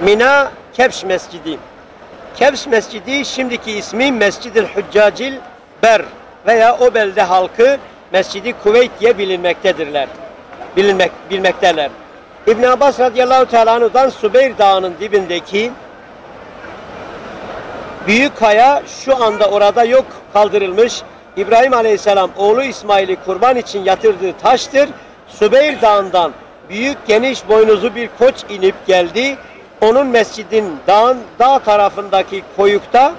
Mina Kebş Mescidi. Kebş Mescidi şimdiki ismi Mescid-i Hüccacil Ber veya o belde halkı Mescidi Kuveyt diye bilinmektedirler. Bilinmek, bilmekteler. İbn Abbas radıyallahu teala'dan Subeyr Dağı'nın dibindeki büyük kaya şu anda orada yok kaldırılmış. İbrahim Aleyhisselam oğlu İsmail'i kurban için yatırdığı taştır. Sübeyr Dağı'ndan büyük geniş boynuzlu bir koç inip geldi. Onun mescidin dağın dağ tarafındaki koyukta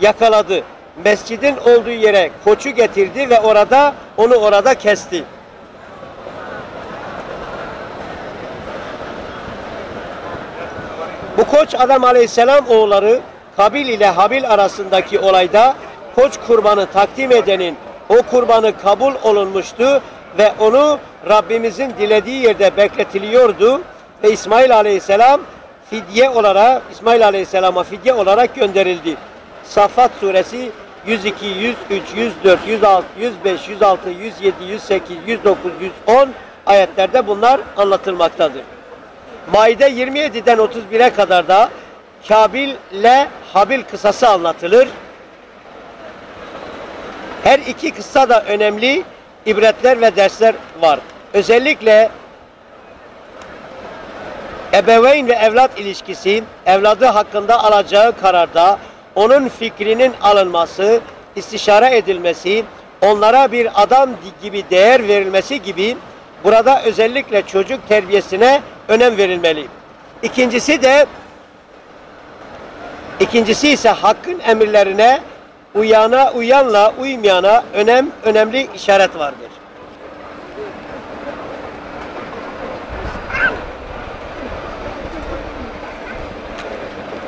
yakaladı. Mescidin olduğu yere koçu getirdi ve orada onu orada kesti. Bu koç Adam Aleyhisselam oğulları Kabil ile Habil arasındaki olayda koç kurbanı takdim edenin o kurbanı kabul olunmuştu ve onu Rabbimizin dilediği yerde bekletiliyordu ve İsmail Aleyhisselam fidye olarak İsmail Aleyhisselam'a fidye olarak gönderildi. Safat suresi 102, 103, 104, 106, 105, 106, 107, 108, 109, 110 ayetlerde bunlar anlatılmaktadır. Maide 27'den 31'e kadar da Kabil ile Habil kısası anlatılır. Her iki kıssa da önemli ibretler ve dersler var. Özellikle ebeveyn ve evlat ilişkisi, evladı hakkında alacağı kararda onun fikrinin alınması, istişare edilmesi, onlara bir adam gibi değer verilmesi gibi burada özellikle çocuk terbiyesine önem verilmeli. İkincisi de ikincisi ise hakkın emirlerine uyana uyanla uymayana önem önemli işaret vardır.